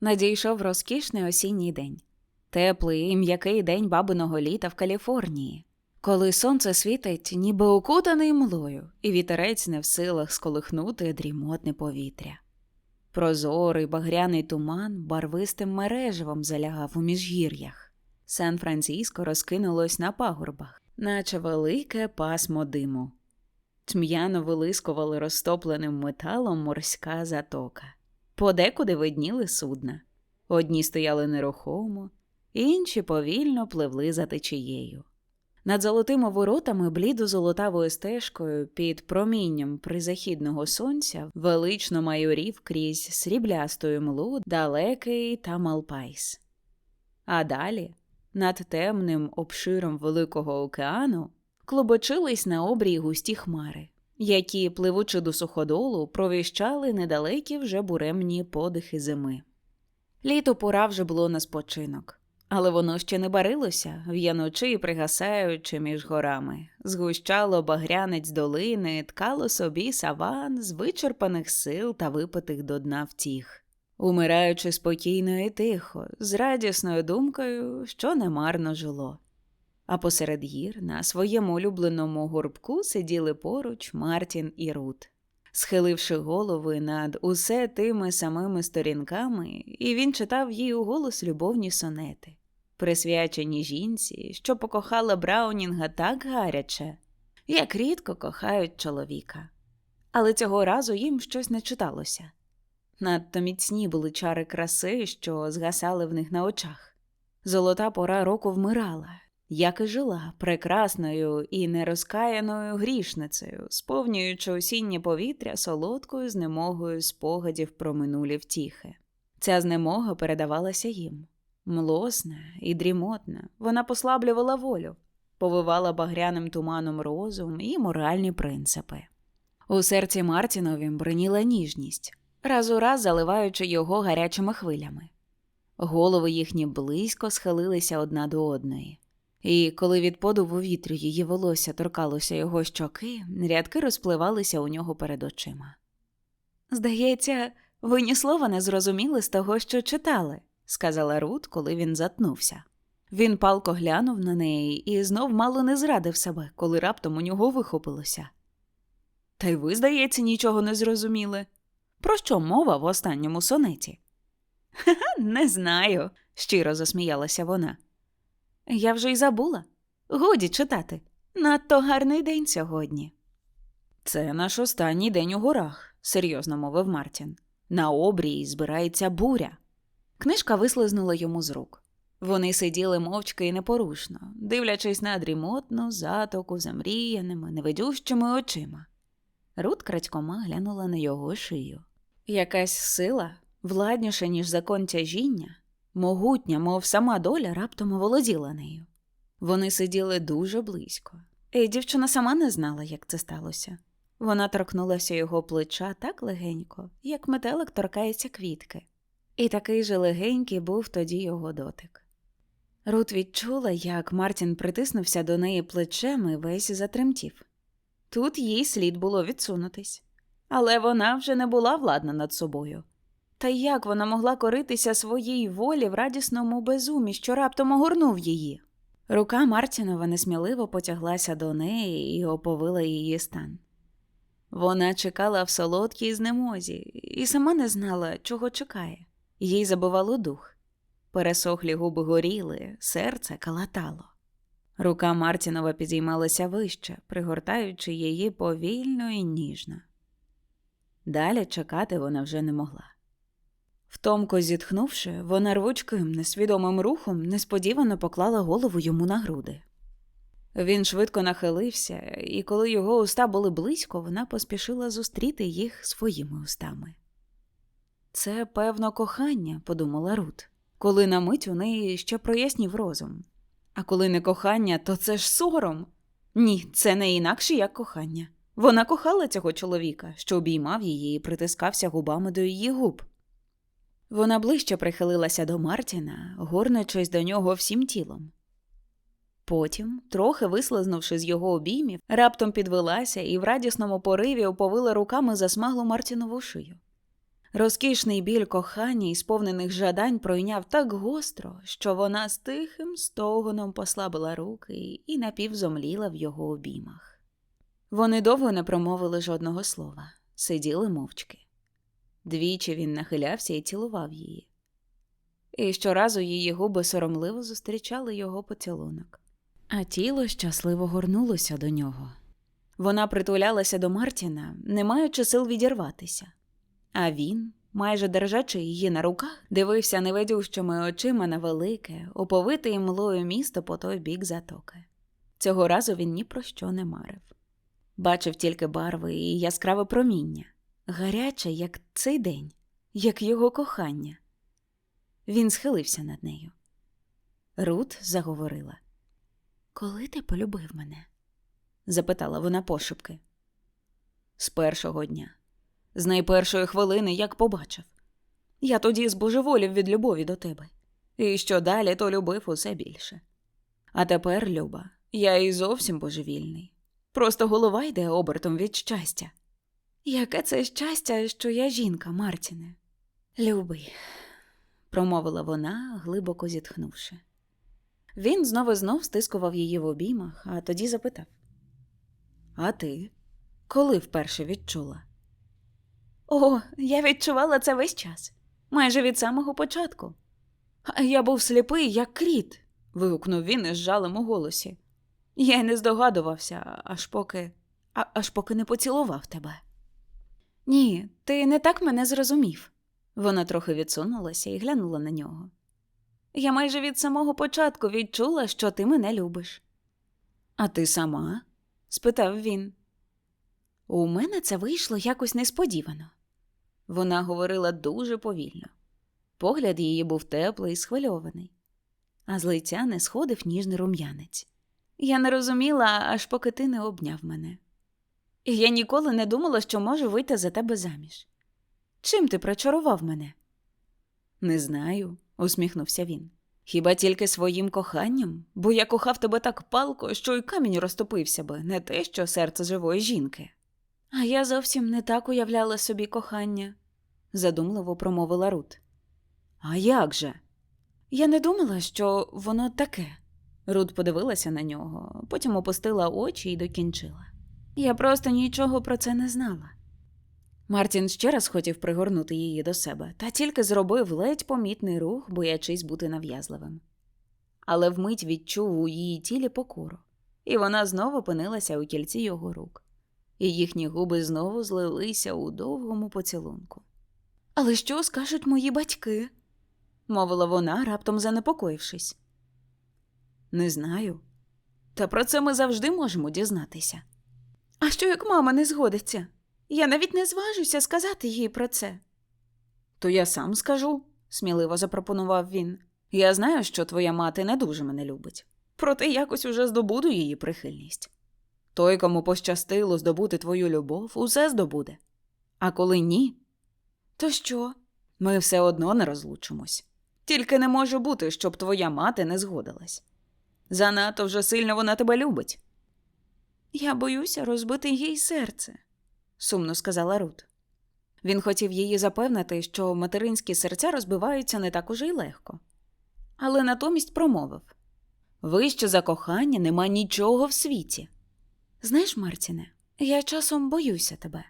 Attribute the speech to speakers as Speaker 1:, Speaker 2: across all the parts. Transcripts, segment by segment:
Speaker 1: Надійшов розкішний осінній день. Теплий і м'який день бабиного літа в Каліфорнії, коли сонце світить, ніби окутаний млою, і вітерець не в силах сколихнути дрімотне повітря. Прозорий багряний туман барвистим мереживом залягав у міжгір'ях. Сан-Франциско розкинулось на пагорбах, наче велике пасмо диму. Тьм'яно вилискували розтопленим металом морська затока. Подекуди видніли судна. Одні стояли нерухомо, інші повільно пливли за течією. Над золотими воротами блідо-золотавою стежкою під промінням призахідного сонця велично майорів крізь сріблястою млу далекий Тамалпайс. А далі, над темним обширом Великого океану, клобочились на обрії густі хмари, які, пливучи до суходолу, провіщали недалекі вже буремні подихи зими. Літо пора вже було на спочинок. Але воно ще не барилося, в'яночи пригасаючи між горами, згущало багрянець долини, ткало собі саван з вичерпаних сил та випитих до дна втіх, умираючи спокійно і тихо, з радісною думкою, що немарно жило. А посеред гір на своєму улюбленому горбку сиділи поруч Мартін і Рут. Схиливши голови над усе тими самими сторінками, і він читав їй у голос любовні сонети присвячені жінці, що покохала Браунінга так гаряче, як рідко кохають чоловіка. Але цього разу їм щось не читалося. Надто міцні були чари краси, що згасали в них на очах. Золота пора року вмирала, як і жила, прекрасною і нерозкаяною грішницею, сповнюючи осіннє повітря солодкою знемогою спогадів про минулі втіхи. Ця знемога передавалася їм. Млосна і дрімотна, вона послаблювала волю, повивала багряним туманом розум і моральні принципи. У серці Мартінові бриніла ніжність, раз у раз заливаючи його гарячими хвилями. Голови їхні близько схилилися одна до одної, і коли від подуву вітру її волосся торкалося його щоки, рядки розпливалися у нього перед очима. Здається, ви ні слова не зрозуміли з того, що читали сказала Рут, коли він затнувся. Він палко глянув на неї і знов мало не зрадив себе, коли раптом у нього вихопилося. Та й ви, здається, нічого не зрозуміли. Про що мова в останньому сонеті? «Ха-ха, Не знаю, щиро засміялася вона. Я вже й забула. Годі читати. Надто гарний день сьогодні. Це наш останній день у горах, серйозно мовив Мартін. На обрії збирається буря. Книжка вислизнула йому з рук. Вони сиділи мовчки і непорушно, дивлячись на дрімотну затоку замріяними, невидющими очима. Рут крадькома глянула на його шию. Якась сила, владніша, ніж закон тяжіння, могутня, мов сама доля, раптом оволоділа нею. Вони сиділи дуже близько, і дівчина сама не знала, як це сталося. Вона торкнулася його плеча так легенько, як метелик торкається квітки. І такий же легенький був тоді його дотик. Рут відчула, як Мартін притиснувся до неї плечем і весь затремтів. Тут їй слід було відсунутись, але вона вже не була владна над собою. Та як вона могла коритися своїй волі в радісному безумі, що раптом огорнув її? Рука Мартінова несміливо потяглася до неї і оповила її стан. Вона чекала в солодкій знемозі і сама не знала, чого чекає. Їй забивало дух. Пересохлі губи горіли, серце калатало. Рука Мартінова підіймалася вище, пригортаючи її повільно і ніжно. Далі чекати вона вже не могла. Втомко зітхнувши, вона рвучким, несвідомим рухом несподівано поклала голову йому на груди. Він швидко нахилився, і коли його уста були близько, вона поспішила зустріти їх своїми устами. Це, певно, кохання, подумала Рут. коли на мить у неї ще прояснів розум. А коли не кохання, то це ж сором. Ні, це не інакше як кохання. Вона кохала цього чоловіка, що обіймав її і притискався губами до її губ. Вона ближче прихилилася до Мартіна, горнучись до нього всім тілом. Потім, трохи вислизнувши з його обіймів, раптом підвелася і в радісному пориві оповила руками засмаглу Мартінову шию. Розкішний біль кохання і сповнених жадань пройняв так гостро, що вона з тихим стогоном послабила руки і напівзомліла в його обіймах. Вони довго не промовили жодного слова, сиділи мовчки. Двічі він нахилявся і цілував її. І щоразу її губи соромливо зустрічали його поцілунок, а тіло щасливо горнулося до нього. Вона притулялася до Мартіна, не маючи сил відірватися. А він, майже держачи її на руках, дивився невидющими очима на велике, оповите імлою місто по той бік затоки. Цього разу він ні про що не марив. Бачив тільки барви і яскраве проміння, гаряче, як цей день, як його кохання. Він схилився над нею. Рут заговорила. Коли ти полюбив мене? запитала вона пошепки. З першого дня з найпершої хвилини, як побачив. Я тоді збожеволів від любові до тебе, і що далі, то любив усе більше. А тепер, Люба, я і зовсім божевільний. Просто голова йде обертом від щастя. Яке це щастя, що я жінка, Мартіне? Любий, промовила вона, глибоко зітхнувши. Він знову знов стискував її в обіймах, а тоді запитав: А ти коли вперше відчула? О, я відчувала це весь час, майже від самого початку. Я був сліпий, як кріт, вигукнув він із жалем у голосі. Я й не здогадувався, аж поки а, аж поки не поцілував тебе. Ні, ти не так мене зрозумів. Вона трохи відсунулася і глянула на нього. Я майже від самого початку відчула, що ти мене любиш. А ти сама? спитав він. У мене це вийшло якось несподівано. Вона говорила дуже повільно. Погляд її був теплий і схвильований, а з лиця не сходив ніжний рум'янець. Я не розуміла, аж поки ти не обняв мене. І я ніколи не думала, що можу вийти за тебе заміж. Чим ти прочарував мене? Не знаю, усміхнувся він. Хіба тільки своїм коханням, бо я кохав тебе так палко, що й камінь розтопився би, не те, що серце живої жінки. А я зовсім не так уявляла собі кохання, задумливо промовила Рут. А як же? Я не думала, що воно таке. Рут подивилася на нього, потім опустила очі і докінчила. Я просто нічого про це не знала. Мартін ще раз хотів пригорнути її до себе, та тільки зробив ледь помітний рух, боячись бути нав'язливим. Але вмить відчув у її тілі покору, і вона знову опинилася у кільці його рук, і їхні губи знову злилися у довгому поцілунку. Але що скажуть мої батьки? мовила вона, раптом занепокоївшись. Не знаю. Та про це ми завжди можемо дізнатися. А що як мама не згодиться? Я навіть не зважуся сказати їй про це. То я сам скажу, сміливо запропонував він. Я знаю, що твоя мати не дуже мене любить, проте якось уже здобуду її прихильність. Той, кому пощастило здобути твою любов, усе здобуде. А коли ні, то що? Ми все одно не розлучимось. Тільки не може бути, щоб твоя мати не згодилась. Занадто вже сильно вона тебе любить. Я боюся розбити їй серце, сумно сказала Рут. Він хотів її запевнити, що материнські серця розбиваються не так уже й легко, але натомість промовив вище за кохання нема нічого в світі. Знаєш, Мартіне, я часом боюся тебе.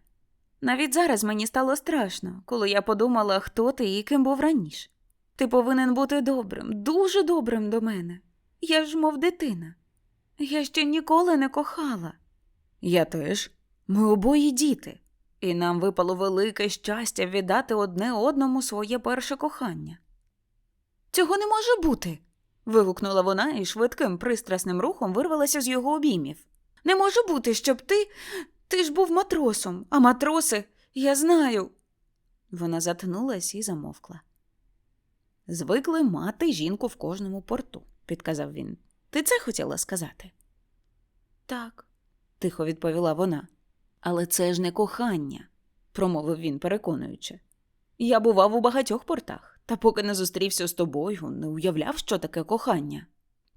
Speaker 1: Навіть зараз мені стало страшно, коли я подумала, хто ти і ким був раніше. Ти повинен бути добрим, дуже добрим до мене. Я ж, мов дитина. Я ще ніколи не кохала. Я теж. Ми обоє діти, і нам випало велике щастя віддати одне одному своє перше кохання. Цього не може бути. вигукнула вона і швидким пристрасним рухом вирвалася з його обіймів. Не може бути, щоб ти. Ти ж був матросом, а матроси, я знаю. Вона затнулась і замовкла. Звикли мати жінку в кожному порту, підказав він. Ти це хотіла сказати? Так, тихо відповіла вона. Але це ж не кохання, промовив він, переконуючи. Я бував у багатьох портах, та поки не зустрівся з тобою, не уявляв, що таке кохання.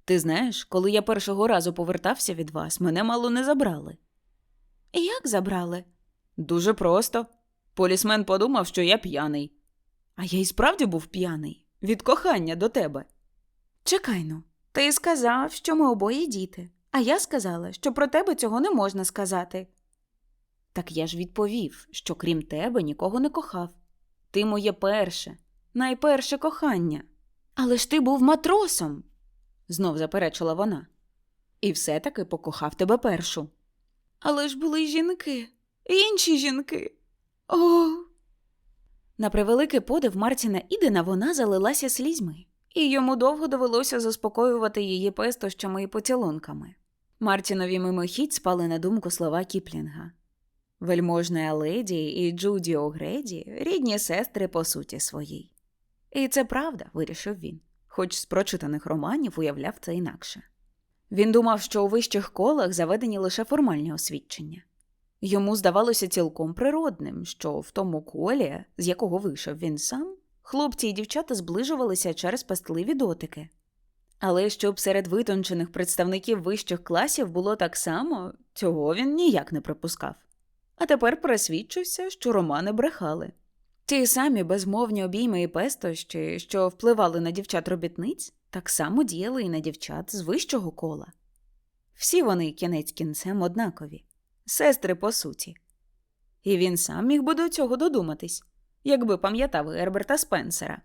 Speaker 1: Ти знаєш, коли я першого разу повертався від вас, мене мало не забрали. Як забрали? Дуже просто. Полісмен подумав, що я п'яний. А я і справді був п'яний від кохання до тебе. Чекай ну, ти сказав, що ми обоє діти, а я сказала, що про тебе цього не можна сказати. Так я ж відповів, що крім тебе нікого не кохав. Ти моє перше, найперше кохання. Але ж ти був матросом, знов заперечила вона. І все таки покохав тебе першу. Але ж були жінки, інші жінки. О. На превеликий подив Мартіна Ідена вона залилася слізьми, і йому довго довелося заспокоювати її пестощами і поцілунками. Мартінові мимохідь спали на думку слова Кіплінга. Вельможна леді і Джуді Огреді рідні сестри по суті своїй. І це правда, вирішив він, хоч з прочитаних романів уявляв це інакше. Він думав, що у вищих колах заведені лише формальні освідчення. Йому здавалося цілком природним, що в тому колі, з якого вийшов він сам, хлопці і дівчата зближувалися через пастливі дотики. Але щоб серед витончених представників вищих класів було так само, цього він ніяк не припускав. А тепер пересвідчився, що романи брехали. Ті самі безмовні обійми і пестощі, що впливали на дівчат робітниць, так само діяли і на дівчат з вищого кола. Всі вони кінець кінцем однакові, сестри по суті. І він сам міг би до цього додуматись, якби пам'ятав Герберта Спенсера.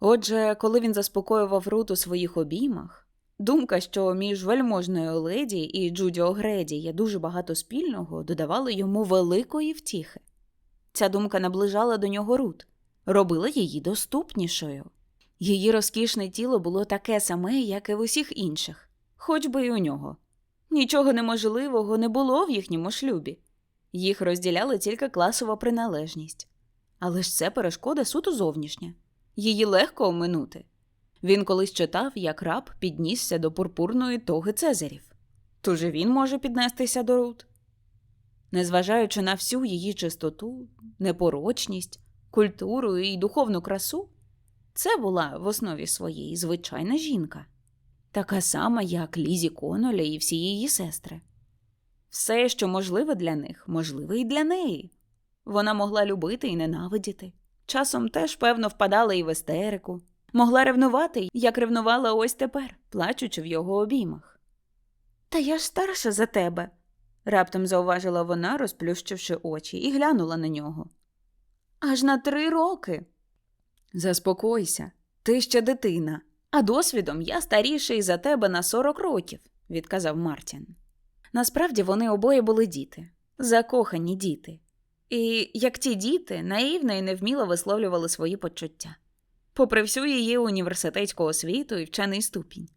Speaker 1: Отже, коли він заспокоював Рут у своїх обіймах, думка, що між вельможною леді і Джуді Огреді є дуже багато спільного, додавала йому великої втіхи. Ця думка наближала до нього Рут, робила її доступнішою. Її розкішне тіло було таке саме, як і в усіх інших, хоч би й у нього. Нічого неможливого не було в їхньому шлюбі. Їх розділяла тільки класова приналежність. Але ж це перешкода суто зовнішня. Її легко оминути. Він колись читав, як раб піднісся до пурпурної тоги Цезарів. Тож і він може піднестися до Рут. Незважаючи на всю її чистоту, непорочність, культуру і духовну красу, це була в основі своєї звичайна жінка, така сама, як Лізі Коноля і всі її сестри. Все, що можливе для них, можливе і для неї. Вона могла любити і ненавидіти. Часом теж, певно, впадала і в істерику, могла ревнувати, як ревнувала ось тепер, плачучи в його обіймах. Та я ж старша за тебе, раптом зауважила вона, розплющивши очі, і глянула на нього. Аж на три роки. Заспокойся, ти ще дитина, а досвідом я старіший за тебе на сорок років, відказав Мартін. Насправді вони обоє були діти, закохані діти. І, як ті діти, наївно і невміло висловлювали свої почуття, попри всю її університетську освіту і вчений ступінь,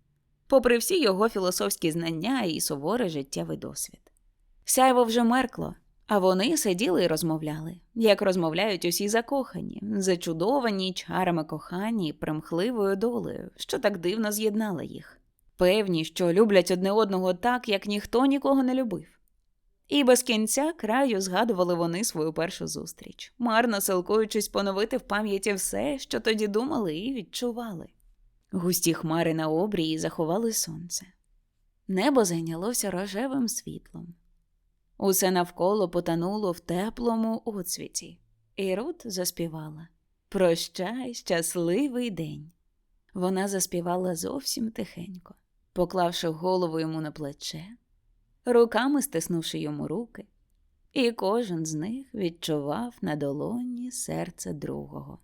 Speaker 1: попри всі його філософські знання і суворий життєвий досвід. Сяйво вже меркло, а вони сиділи і розмовляли, як розмовляють усі закохані, зачудовані чарами кохання і примхливою долею, що так дивно з'єднала їх, певні, що люблять одне одного так, як ніхто нікого не любив. І без кінця краю згадували вони свою першу зустріч, марно силкуючись поновити в пам'яті все, що тоді думали і відчували. Густі хмари на обрії заховали сонце. Небо зайнялося рожевим світлом. Усе навколо потонуло в теплому оцвіті, і Рут заспівала Прощай, щасливий день. Вона заспівала зовсім тихенько, поклавши голову йому на плече, руками стиснувши йому руки, і кожен з них відчував на долоні серце другого.